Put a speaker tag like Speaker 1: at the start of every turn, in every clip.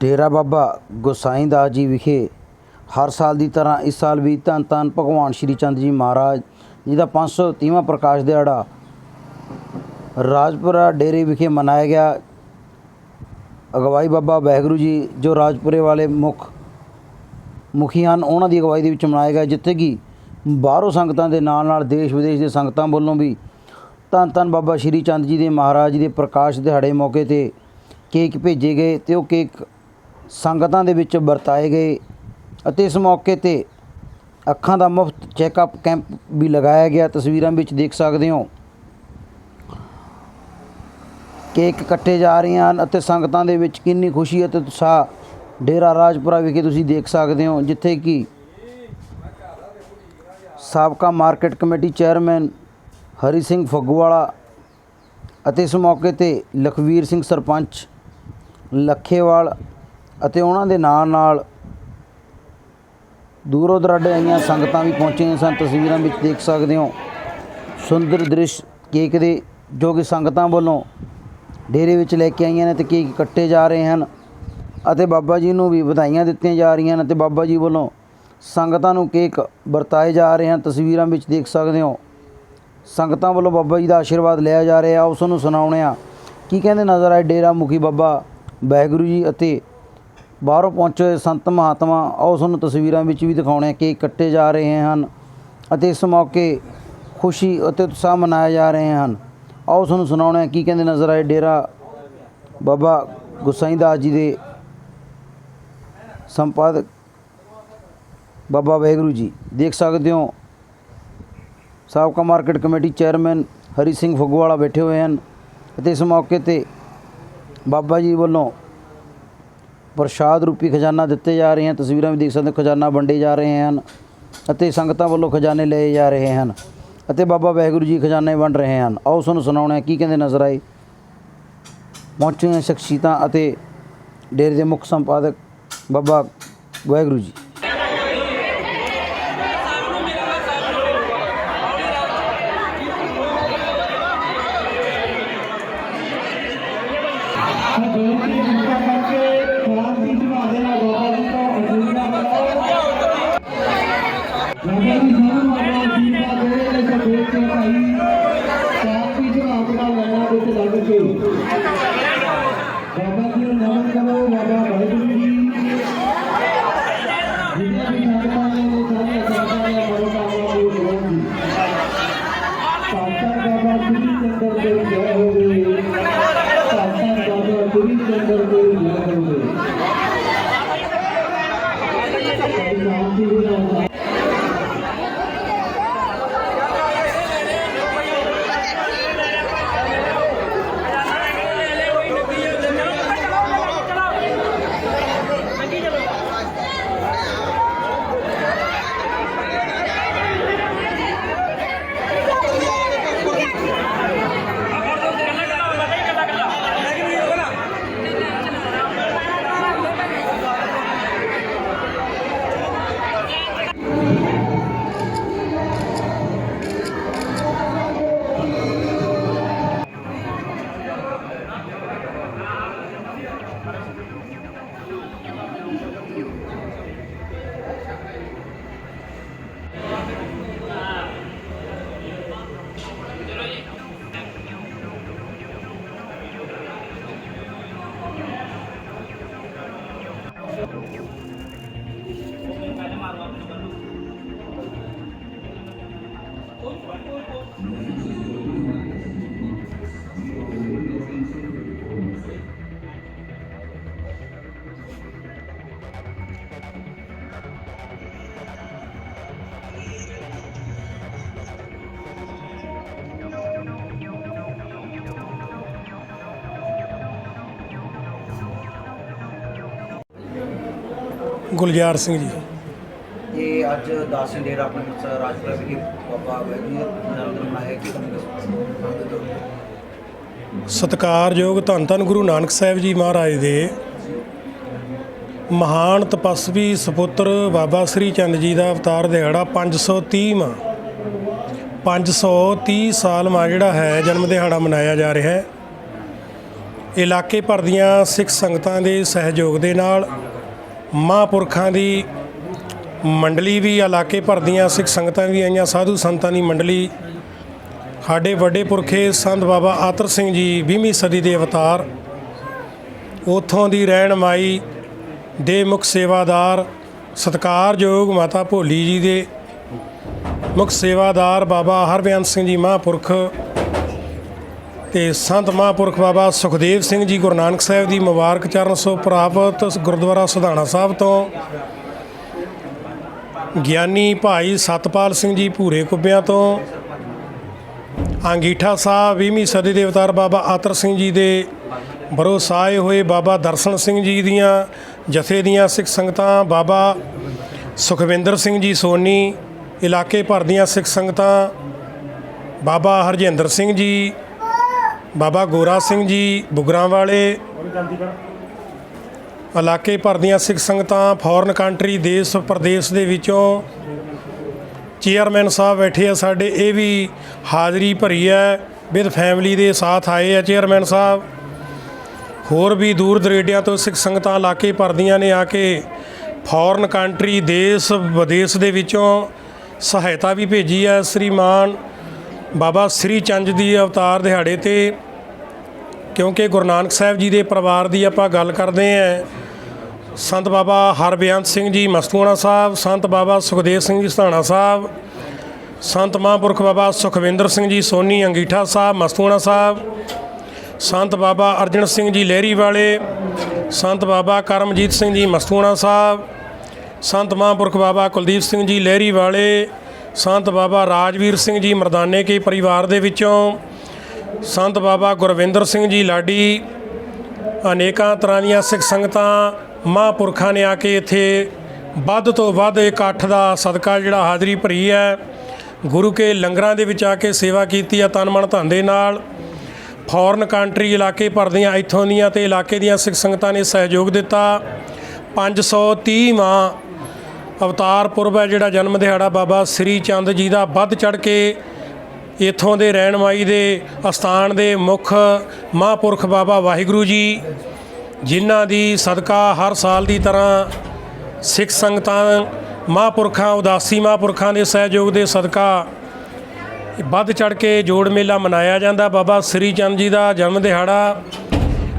Speaker 1: ਡੇਰਾ ਬਾਬਾ ਗੋਸਾਈ ਦਾਸ ਜੀ ਵਿਖੇ ਹਰ ਸਾਲ ਦੀ ਤਰ੍ਹਾਂ ਇਸ ਸਾਲ ਵੀ ਧੰਨ ਧੰਨ ਭਗਵਾਨ ਸ਼੍ਰੀ ਚੰਦ ਜੀ ਮਹਾਰਾਜ ਜੀ ਦਾ 530ਵਾਂ ਪ੍ਰਕਾਸ਼ ਦਿਹਾੜਾ ਰਾਜਪੁਰਾ ਡੇਰੇ ਵਿਖੇ ਮਨਾਇਆ ਗਿਆ। ਅਗਵਾਈ ਬਾਬਾ ਵਾਹਿਗੁਰੂ ਜੀ ਜੋ ਰਾਜਪੁਰੇ ਵਾਲੇ ਮੁੱਖ ਮੁਖੀ ਹਨ ਉਹਨਾਂ ਦੀ ਅਗਵਾਈ ਦੇ ਵਿੱਚ ਮਨਾਇਆ ਗਿਆ, ਜਿੱਥੇ ਕਿ ਬਾਹਰੋਂ ਸੰਗਤਾਂ ਦੇ ਨਾਲ ਨਾਲ ਦੇਸ਼ ਵਿਦੇਸ਼ ਦੇ ਸੰਗਤਾਂ ਵੱਲੋਂ ਵੀ ਧੰਨ ਧੰਨ ਬਾਬਾ ਸ਼੍ਰੀ ਚੰਦ ਜੀ ਦੇ ਮਹਾਰਾਜ ਜੀ ਦੇ ਪ੍ਰਕਾਸ਼ ਦਿਹਾੜੇ ਮੌਕੇ ਤੇ ਕੇਕ ਭੇਜੇ ਗਏ ਤੇ ਉਹ ਕੇਕ ਸੰਗਤਾਂ ਦੇ ਵਿੱਚ ਵਰਤਾਏ ਗਏ ਅਤੇ ਇਸ ਮੌਕੇ ਤੇ ਅੱਖਾਂ ਦਾ ਮੁਫਤ ਚੈੱਕਅਪ ਕੈਂਪ ਵੀ ਲਗਾਇਆ ਗਿਆ। ਤਸਵੀਰਾਂ ਵਿੱਚ ਦੇਖ ਸਕਦੇ ਹੋ ਕੇਕ ਕੱਟੇ ਜਾ ਰਹੇ ਹਨ ਅਤੇ ਸੰਗਤਾਂ ਦੇ ਵਿੱਚ ਕਿੰਨੀ ਖੁਸ਼ੀ ਅਤੇ ਉਤਸ਼ਾਹ ਡੇਰਾ ਰਾਜਪੁਰਾ ਵਿਖੇ ਤੁਸੀਂ ਦੇਖ ਸਕਦੇ ਹੋ, ਜਿੱਥੇ ਕਿ ਸਾਬਕਾ market committee chairman Hari Singh Phagguwala ਅਤੇ ਇਸ ਮੌਕੇ ਤੇ ਲਖਵੀਰ ਸਿੰਘ ਸਰਪੰਚ ਲੱਖੇਵਾਲ ਅਤੇ ਉਹਨਾਂ ਦੇ ਨਾਲ ਨਾਲ ਦੂਰੋਂ ਦਰਾਡੇ ਆਈਆਂ ਸੰਗਤਾਂ ਵੀ ਪਹੁੰਚੀਆਂ ਸਨ। ਤਸਵੀਰਾਂ ਵਿੱਚ ਦੇਖ ਸਕਦੇ ਹੋ। ਸੁੰਦਰ ਦ੍ਰਿਸ਼ ਕੇਕ ਦੇ, ਜੋ ਕਿ ਸੰਗਤਾਂ ਵੱਲੋਂ ਡੇਰੇ ਵਿੱਚ ਲੈ ਕੇ ਆਈਆਂ ਨੇ ਤੇ ਕੇਕ ਕੱਟੇ ਜਾ ਰਹੇ ਹਨ ਅਤੇ ਬਾਬਾ ਜੀ ਨੂੰ ਵੀ ਵਧਾਈਆਂ ਦਿੱਤੀਆਂ ਜਾ ਰਹੀਆਂ ਨੇ ਤੇ ਬਾਬਾ ਜੀ ਵੱਲੋਂ ਸੰਗਤਾਂ ਨੂੰ ਕੇਕ ਵਰਤਾਏ ਜਾ ਰਹੇ ਹਨ। ਤਸਵੀਰਾਂ ਵਿੱਚ ਦੇਖ ਸਕਦੇ ਹੋ। ਸੰਗਤਾਂ ਵੱਲੋਂ ਬਾਬਾ ਜੀ ਦਾ ਆਸ਼ੀਰਵਾਦ ਲਿਆ ਜਾ ਰਿਹਾ। ਉਸ ਨੂੰ ਸੁਣਾਉਣੇ ਆ ਕੀ ਕਹਿੰਦੇ ਨਜ਼ਰ ਆਏ ਡੇਰਾ ਮੁਖੀ ਬਾਬਾ ਵਾਹਿਗੁਰੂ ਜੀ ਅਤੇ ਬਾਹਰੋਂ ਪਹੁੰਚੇ ਹੋਏ ਸੰਤ ਮਹਾਤਮਾ, ਆਓ ਤੁਹਾਨੂੰ ਤਸਵੀਰਾਂ ਵਿੱਚ ਵੀ ਦਿਖਾਉਣੇ ਆ ਕਿ ਕੱਟੇ ਜਾ ਰਹੇ ਹਨ ਅਤੇ ਇਸ ਮੌਕੇ ਖੁਸ਼ੀ ਅਤੇ ਉਤਸ਼ਾਹ ਮਨਾਏ ਜਾ ਰਹੇ ਹਨ। ਆਓ ਤੁਹਾਨੂੰ ਸੁਣਾਉਣੇ ਆ ਕੀ ਕਹਿੰਦੇ ਨਜ਼ਰ ਆਏ ਡੇਰਾ ਬਾਬਾ ਗੁਸਾਈ ਦਾਸ ਜੀ ਦੇ ਸੰਪਾਦਕ ਬਾਬਾ ਵਾਹਿਗੁਰੂ ਜੀ। ਦੇਖ ਸਕਦੇ ਹੋ, ਸਾਬਕਾ market committee chairman Hari Singh Phagwala ਬੈਠੇ ਹੋਏ ਹਨ ਅਤੇ ਇਸ ਮੌਕੇ ਤੇ ਬਾਬਾ ਜੀ ਵੱਲੋਂ ਪ੍ਰਸ਼ਾਦ ਰੂਪੀ ਖਜ਼ਾਨਾ ਦਿੱਤੇ ਜਾ ਰਹੇ ਹਨ, ਤਸਵੀਰਾਂ ਵੀ ਦੇਖ ਸਕਦੇ ਹੋ, ਖਜ਼ਾਨਾ ਵੰਡੇ ਜਾ ਰਹੇ ਹਨ ਅਤੇ ਸੰਗਤਾਂ ਵੱਲੋਂ ਖਜ਼ਾਨੇ ਲਏ ਜਾ ਰਹੇ ਹਨ ਅਤੇ ਬਾਬਾ ਵਾਹਿਗੁਰੂ ਜੀ ਖਜ਼ਾਨੇ ਵੰਡ ਰਹੇ ਹਨ। ਆਓ ਤੁਹਾਨੂੰ ਸੁਣਾਉਣਾ ਕੀ ਕਹਿੰਦੇ ਨਜ਼ਰ ਆਏ? ਪਹੁੰਚੀਆਂ ਸ਼ਖਸੀਅਤਾਂ ਅਤੇ ਡੇਰੇ ਦੇ ਮੁੱਖ ਸੰਪਾਦਕ ਬਾਬਾ ਵਾਹਿਗੁਰੂ ਜੀ।
Speaker 2: Thank you.
Speaker 3: ਗੁਲਜ਼ਾਰ ਸਿੰਘ ਜੀ।
Speaker 1: ਇਹ ਅੱਜ ਦਾਸ ਡੇਰਾ ਆਪਣੇ ਮੁਕਤਸਰ ਰਾਜਪੁਰਾ ਵਿਖੇ ਬਾਬਾ ਮਨਾਇਆ ਕਿ
Speaker 3: ਸਤਿਕਾਰਯੋਗ ਧੰਨ ਧੰਨ ਗੁਰੂ ਨਾਨਕ ਸਾਹਿਬ ਜੀ ਮਹਾਰਾਜ ਦੇ ਮਹਾਨ ਤਪਸਵੀ ਸੁਪੁੱਤਰ ਬਾਬਾ ਸ੍ਰੀ ਚੰਦ ਜੀ ਦਾ ਅਵਤਾਰ ਦਿਹਾੜਾ 530 ਮਾ 530 ਸਾਲ ਮਾ ਜਿਹੜਾ ਹੈ ਜਨਮ ਦਿਹਾੜਾ ਮਨਾਇਆ ਜਾ ਰਿਹਾ ਹੈ। ਇਲਾਕੇ ਭਰ ਦੀਆਂ ਸਿੱਖ ਸੰਗਤਾਂ ਦੇ ਸਹਿਯੋਗ ਦੇ ਨਾਲ ਮਹਾਂਪੁਰਖਾਂ ਦੀ ਮੰਡਲੀ ਵੀ ਇਲਾਕੇ ਭਰ ਦੀਆਂ ਸਿੱਖ ਸੰਗਤਾਂ ਵੀ ਆਈਆਂ, ਸਾਧੂ ਸੰਤਾਂ ਦੀ ਮੰਡਲੀ। ਸਾਡੇ ਵੱਡੇ ਪੁਰਖੇ ਸੰਤ ਬਾਬਾ ਆਤਰ ਸਿੰਘ ਜੀ 20ਵੀਂ ਸਦੀ ਦੇ ਅਵਤਾਰ। ਉਥੋਂ ਦੀ ਰਹਿਨਮਾਈ ਦੇ ਮੁੱਖ ਸੇਵਾਦਾਰ ਸਤਿਕਾਰਯੋਗ ਮਾਤਾ ਭੋਲੀ ਜੀ ਦੇ ਮੁੱਖ ਸੇਵਾਦਾਰ ਬਾਬਾ ਹਰਬਿਆਨ ਸਿੰਘ ਜੀ ਮਹਾਂਪੁਰਖ। ਤੇ ਸੰਤ ਮਹਾਂਪੁਰਖ ਬਾਬਾ ਸੁਖਦੇਵ ਸਿੰਘ ਜੀ ਗੁਰੂ ਨਾਨਕ ਸਾਹਿਬ ਦੀ ਮੁਬਾਰਕ ਚਰਨ ਸੋ ਪ੍ਰਾਪਤ ਗੁਰਦੁਆਰਾ ਸੁਧਾਣਾ ਸਾਹਿਬ ਤੋਂ ਗਿਆਨੀ ਭਾਈ ਸਤਪਾਲ ਸਿੰਘ ਜੀ ਭੂਰੇ ਕੁੱਬਿਆਂ ਤੋਂ, ਅੰਗੀਠਾ ਸਾਹਿਬ 20ਵੀਂ ਸਦੀ ਦੇ ਅਵਤਾਰ ਬਾਬਾ ਆਤਰ ਸਿੰਘ ਜੀ ਦੇ ਬਰੋਸਾਏ ਹੋਏ ਬਾਬਾ ਦਰਸ਼ਨ ਸਿੰਘ ਜੀ ਦੀਆਂ ਜਥੇ ਦੀਆਂ ਸਿੱਖ ਸੰਗਤਾਂ, ਬਾਬਾ ਸੁਖਵਿੰਦਰ ਸਿੰਘ ਜੀ ਸੋਨੀ, ਇਲਾਕੇ ਭਰ ਦੀਆਂ ਸਿੱਖ ਸੰਗਤਾਂ, ਬਾਬਾ ਹਰਜਿੰਦਰ ਸਿੰਘ ਜੀ ਬਾਬਾ ਗੋਰਾ ਸਿੰਘ ਜੀ ਬੁਗਰਾਂ ਵਾਲੇ ਇਲਾਕੇ ਭਰ ਦੀਆਂ ਸਿੱਖ ਸੰਗਤਾਂ ਫੋਰਨ ਕੰਟਰੀ ਦੇਸ਼ ਪ੍ਰਦੇਸ਼ ਦੇ ਵਿੱਚੋਂ ਚੇਅਰਮੈਨ ਸਾਹਿਬ ਬੈਠੇ ਆ ਸਾਡੇ, ਇਹ ਵੀ ਹਾਜ਼ਰੀ ਭਰੀ ਹੈ ਵਿਦ ਫੈਮਿਲੀ ਦੇ ਸਾਥ ਆਏ ਆ ਚੇਅਰਮੈਨ ਸਾਹਿਬ। ਹੋਰ ਵੀ ਦੂਰ ਦਰੇਡਿਆਂ ਤੋਂ ਸਿੱਖ ਸੰਗਤਾਂ ਇਲਾਕੇ ਭਰਦੀਆਂ ਨੇ ਆ ਕੇ ਫੋਰਨ ਕੰਟਰੀ ਦੇਸ਼, ਵਿਦੇਸ਼ ਦੇ ਵਿੱਚੋਂ ਸਹਾਇਤਾ ਵੀ ਭੇਜੀ ਹੈ, ਸ੍ਰੀਮਾਨ ਬਾਬਾ ਸ੍ਰੀ ਚੰਦ ਦੀ ਅਵਤਾਰ ਦਿਹਾੜੇ ਤੇ ਕਿਉਂਕਿ ਗੁਰੂ ਨਾਨਕ ਸਾਹਿਬ ਜੀ ਦੇ ਪਰਿਵਾਰ ਦੀ ਆਪਾਂ ਗੱਲ ਕਰਦੇ ਆਂ ਸੰਤ ਬਾਬਾ ਹਰਬਿਆੰਤ ਸਿੰਘ ਜੀ ਮਸਤੂਆਣਾ ਸਾਹਿਬ, ਸੰਤ ਬਾਬਾ ਸੁਖਦੇਵ ਸਿੰਘ ਜੀ ਸਧਾਣਾ ਸਾਹਿਬ, ਸੰਤ ਮਹਾਂਪੁਰਖ ਬਾਬਾ ਸੁਖਵਿੰਦਰ ਸਿੰਘ ਜੀ ਸੋਨੀ ਅੰਗੀਠਾ ਸਾਹਿਬ, ਮਸਤੂਆਣਾ ਸਾਹਿਬ, ਸੰਤ ਬਾਬਾ ਅਰਜਨ ਸਿੰਘ ਜੀ ਲਹਿਰੀ ਵਾਲੇ, ਸੰਤ ਬਾਬਾ ਕਰਮਜੀਤ ਸਿੰਘ ਜੀ ਮਸਤੂਆਣਾ ਸਾਹਿਬ, ਸੰਤ ਮਹਾਂਪੁਰਖ ਬਾਬਾ ਕੁਲਦੀਪ ਸਿੰਘ ਜੀ ਲਹਿਰੀ ਵਾਲੇ ਸੰਤ ਬਾਬਾ ਰਾਜਵੀਰ ਸਿੰਘ ਜੀ ਮਰਦਾਨੇ ਕੇ ਪਰਿਵਾਰ ਦੇ ਵਿੱਚੋਂ ਸੰਤ ਬਾਬਾ ਗੁਰਵਿੰਦਰ ਸਿੰਘ ਜੀ ਲਾਡੀ, ਅਨੇਕਾਂ ਤਰ੍ਹਾਂ ਦੀਆਂ ਸਿੱਖ ਸੰਗਤਾਂ, ਮਹਾਂਪੁਰਖਾਂ ਨੇ ਆ ਕੇ ਇੱਥੇ ਵੱਧ ਤੋਂ ਵੱਧ ਇਕੱਠ ਦਾ ਸਦਕਾ ਜਿਹੜਾ ਹਾਜ਼ਰੀ ਭਰੀ ਹੈ। ਗੁਰੂ ਕੇ ਲੰਗਰਾਂ ਦੇ ਵਿੱਚ ਆ ਕੇ ਸੇਵਾ ਕੀਤੀ ਆ ਤਨ ਮਨ ਧਨ ਦੇ ਨਾਲ। ਫੋਰਨ ਕੰਟਰੀ ਇਲਾਕੇ ਭਰਦੀਆਂ ਇੱਥੋਂ ਦੀਆਂ ਤੇ ਇਲਾਕੇ ਦੀਆਂ ਸਿੱਖ ਸੰਗਤਾਂ ਨੇ ਸਹਿਯੋਗ ਦਿੱਤਾ। 530ਵਾਂ ਅਵਤਾਰ ਪੁਰਬ ਹੈ, ਜਿਹੜਾ ਜਨਮ ਦਿਹਾੜਾ ਬਾਬਾ ਸ੍ਰੀ ਚੰਦ ਜੀ ਦਾ। ਵੱਧ ਚੜ ਕੇ ਇੱਥੋਂ ਦੇ ਰਹਿਨਮਾਈ ਦੇ ਅਸਥਾਨ ਦੇ ਮੁੱਖ ਮਹਾਂਪੁਰਖ ਬਾਬਾ ਵਾਹਿਗੁਰੂ ਜੀ, ਜਿਨ੍ਹਾਂ ਦੀ ਸਦਕਾ ਹਰ ਸਾਲ ਦੀ ਤਰ੍ਹਾਂ ਸਿੱਖ ਸੰਗਤਾਂ, ਮਹਾਂਪੁਰਖਾਂ, ਉਦਾਸੀ ਮਹਾਂਪੁਰਖਾਂ ਦੇ ਸਹਿਯੋਗ ਦੇ ਸਦਕਾ ਵੱਧ ਚੜ ਕੇ ਜੋੜ ਮੇਲਾ ਮਨਾਇਆ ਜਾਂਦਾ। ਬਾਬਾ ਸ੍ਰੀ ਚੰਦ ਜੀ ਦਾ ਜਨਮ ਦਿਹਾੜਾ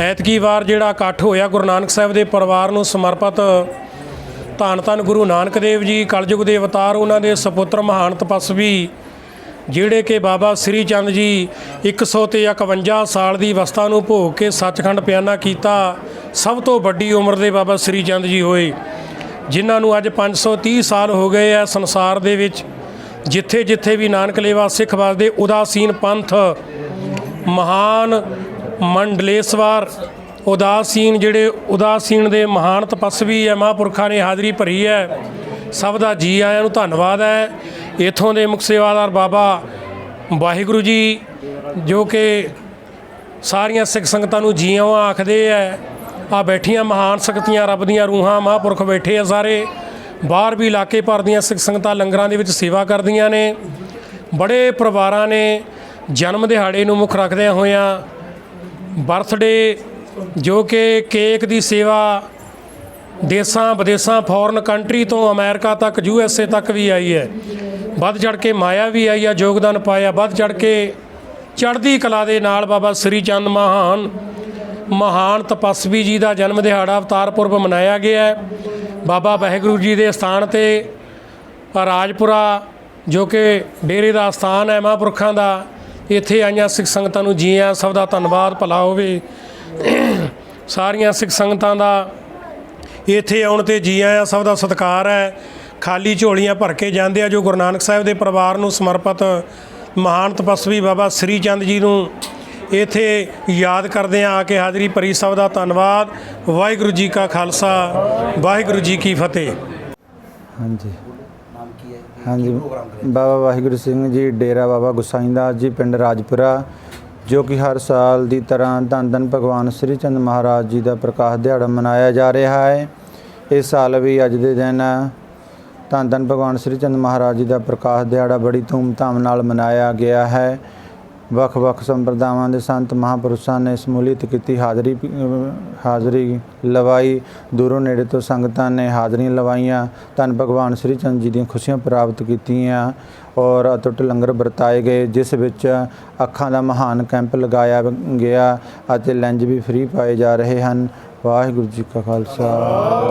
Speaker 3: ਐਤਕੀ ਵਾਰ ਜਿਹੜਾ ਇਕੱਠ ਹੋਇਆ ਗੁਰੂ ਨਾਨਕ ਸਾਹਿਬ ਦੇ ਪਰਿਵਾਰ ਨੂੰ ਸਮਰਪਿਤ ਧੰਨ ਧੰਨ ਗੁਰੂ ਨਾਨਕ ਦੇਵ ਜੀ, ਕਲਯੁਗ ਦੇ ਅਵਤਾਰ, ਉਹਨਾਂ ਦੇ ਸੁਪੁੱਤਰ ਮਹਾਨ ਤਪਸਵੀ ਜਿਹੜੇ ਕਿ ਬਾਬਾ ਸ੍ਰੀ ਚੰਦ ਜੀ 100 ਤੇ 51 ਸਾਲ ਦੀ ਅਵਸਥਾ ਨੂੰ ਭੋਗ ਕੇ ਸੱਚਖੰਡ ਪਿਆਨਾ ਕੀਤਾ, ਸਭ ਤੋਂ ਵੱਡੀ ਉਮਰ ਦੇ ਬਾਬਾ ਸ੍ਰੀ ਚੰਦ ਜੀ ਹੋਏ, ਜਿਨ੍ਹਾਂ ਨੂੰ ਅੱਜ 530 ਸਾਲ ਹੋ ਗਏ ਆ ਸੰਸਾਰ ਦੇ ਵਿੱਚ, ਜਿੱਥੇ ਜਿੱਥੇ ਵੀ ਨਾਨਕ ਲੇਵਾ ਸਿੱਖ ਵਸਦੇ, ਉਦਾਸੀਨ ਪੰਥ, ਮਹਾਨ ਮੰਡਲੇਸ਼ਵਰ ਉਦਾਸੀਨ ਜਿਹੜੇ ਉਦਾਸੀਨ ਦੇ ਮਹਾਨ ਤਪਸਵੀ ਹੈ, ਮਹਾਂਪੁਰਖਾਂ ਨੇ ਹਾਜ਼ਰੀ ਭਰੀ ਹੈ। ਸਭ ਦਾ ਜੀ ਆਇਆਂ ਨੂੰ ਧੰਨਵਾਦ ਹੈ। ਇਥੋਂ ਦੇ ਮੁਖ ਸੇਵਾਦਾਰ ਬਾਬਾ ਵਾਹਿਗੁਰੂ ਜੀ, ਜੋ ਕਿ ਸਾਰੀਆਂ ਸਿੱਖ ਸੰਗਤਾਂ ਨੂੰ ਜੀਆਂ ਆਖਦੇ ਐ ਆ ਬੈਠੀਆਂ ਮਹਾਨ ਸ਼ਕਤੀਆਂ ਰੱਬ ਦੀਆਂ ਰੂਹਾਂ, ਮਹਾਂਪੁਰਖ ਬੈਠੇ ਆ ਸਾਰੇ। ਬਾਹਰ ਵੀ ਇਲਾਕੇ ਭਰ ਦੀਆਂ ਸਿੱਖ ਸੰਗਤਾਂ ਲੰਗਰਾਂ ਦੇ ਵਿੱਚ ਸੇਵਾ ਕਰਦੀਆਂ ਨੇ। ਬੜੇ ਪਰਿਵਾਰਾਂ ਨੇ ਜਨਮ ਦਿਹਾੜੇ ਨੂੰ ਮੁੱਖ ਰੱਖਦਿਆਂ ਹੋਇਆਂ ਬਰਥਡੇ ਜੋ ਕਿ ਕੇਕ ਦੀ ਸੇਵਾ ਦੇਸਾਂ ਵਿਦੇਸਾਂ ਫੋਰਨ ਕੰਟਰੀ ਤੋਂ ਅਮਰੀਕਾ ਤੱਕ ਯੂ ਐਸ ਏ ਤੱਕ ਵੀ ਆਈ ਹੈ। ਵੱਧ ਚੜ ਕੇ ਮਾਇਆ ਵੀ ਆਈ ਆ, ਯੋਗਦਾਨ ਪਾਇਆ। ਵੱਧ ਚੜ ਕੇ ਚੜ੍ਹਦੀ ਕਲਾ ਦੇ ਨਾਲ ਬਾਬਾ ਸ੍ਰੀ ਚੰਦ ਮਹਾਨ ਮਹਾਨ ਤਪਸਵੀ ਜੀ ਦਾ ਜਨਮ ਦਿਹਾੜਾ ਅਵਤਾਰ ਪੁਰਬ ਮਨਾਇਆ ਗਿਆ ਹੈ। ਬਾਬਾ ਵਾਹਿਗੁਰੂ ਜੀ ਦੇ ਸਥਾਨ ਤੇ ਰਾਜਪੁਰਾ, ਜੋ ਕਿ ਡੇਰੇ ਦਾ ਸਥਾਨ ਹੈ, ਮਹਾਂਪੁਰਖਾਂ ਦਾ, ਇੱਥੇ ਆਈਆਂ ਸਿੱਖ ਸੰਗਤਾਂ ਨੂੰ ਜੀਆਂ। ਸਭ ਦਾ ਧੰਨਵਾਦ, ਭਲਾ ਹੋਵੇ। ਸਾਰੀਆਂ ਸਿੱਖ ਸੰਗਤਾਂ ਦਾ ਇੱਥੇ ਆਉਣ ਤੇ ਜੀ ਆਇਆਂ ਸਭ ਦਾ ਸਤਿਕਾਰ ਹੈ। ਖਾਲੀ ਝੋਲੀਆਂ ਭਰ ਕੇ ਜਾਂਦੇ ਆ ਜੋ ਗੁਰੂ ਨਾਨਕ ਸਾਹਿਬ ਦੇ ਪਰਿਵਾਰ ਨੂੰ ਸਮਰਪਿਤ ਮਹਾਨ ਤਪਸਵੀ ਬਾਬਾ ਸ੍ਰੀ ਚੰਦ ਜੀ ਨੂੰ ਇੱਥੇ ਯਾਦ ਕਰਦੇ ਆ ਆ ਕੇ ਹਾਜ਼ਰੀ ਭਰੀ। ਸਭ ਦਾ ਧੰਨਵਾਦ। ਵਾਹਿਗੁਰੂ ਜੀ ਕਾ ਖਾਲਸਾ, ਵਾਹਿਗੁਰੂ ਜੀ ਕੀ ਫਤਿਹ।
Speaker 4: ਹਾਂਜੀ।
Speaker 1: ਨਾਮ ਕੀ ਹੈ
Speaker 4: ਹਾਂਜੀ। ਬਾਬਾ ਵਾਹਿਗੁਰੂ ਸਿੰਘ ਜੀ, ਡੇਰਾ ਬਾਬਾ ਗੁਸਾਈਦਾਸ ਜੀ ਪਿੰਡ ਰਾਜਪੁਰਾ। ਜੋ ਕਿ ਹਰ ਸਾਲ ਦੀ ਤਰ੍ਹਾਂ ਧੰਨ ਧੰਨ ਭਗਵਾਨ ਸ੍ਰੀ ਚੰਦ ਮਹਾਰਾਜ ਜੀ ਦਾ ਪ੍ਰਕਾਸ਼ ਦਿਹਾੜਾ ਮਨਾਇਆ ਜਾ ਰਿਹਾ ਹੈ। ਇਸ ਸਾਲ ਵੀ ਅੱਜ ਦੇ ਦਿਨ ਧੰਨ ਧੰਨ ਭਗਵਾਨ ਸ੍ਰੀ ਚੰਦ ਮਹਾਰਾਜ ਜੀ ਦਾ ਪ੍ਰਕਾਸ਼ ਦਿਹਾੜਾ ਬੜੀ ਧੂਮਧਾਮ ਨਾਲ ਮਨਾਇਆ ਗਿਆ ਹੈ। ਵੱਖ-ਵੱਖ ਸੰਪਰਦਾਵਾਂ ਦੇ ਸੰਤ ਮਹਾਂਪੁਰਸ਼ਾਂ ਨੇ ਸਮੂਲੀਅਤ ਕੀਤੀ। ਹਾਜ਼ਰੀ ਹਾਜ਼ਰੀ ਲਵਾਈ। ਦੂਰੋਂ ਨੇੜੇ ਤੋਂ ਸੰਗਤਾਂ ਨੇ ਹਾਜ਼ਰੀਆਂ ਲਵਾਈਆਂ। ਧੰਨ ਭਗਵਾਨ ਸ੍ਰੀ ਚੰਦ ਜੀ ਦੀਆਂ ਖੁਸ਼ੀਆਂ ਪ੍ਰਾਪਤ ਕੀਤੀਆਂ ਔਰ ਅਟੁੱਟ ਲੰਗਰ ਵਰਤਾਏ ਗਏ, ਜਿਸ ਵਿੱਚ ਅੱਖਾਂ ਦਾ ਮਹਾਨ ਕੈਂਪ ਲਗਾਇਆ ਗਿਆ ਅਤੇ ਲੈਂਜ ਵੀ ਫ੍ਰੀ ਪਾਏ ਜਾ ਰਹੇ ਹਨ। ਵਾਹਿਗੁਰੂ ਜੀ ਕਾ ਖਾਲਸਾ।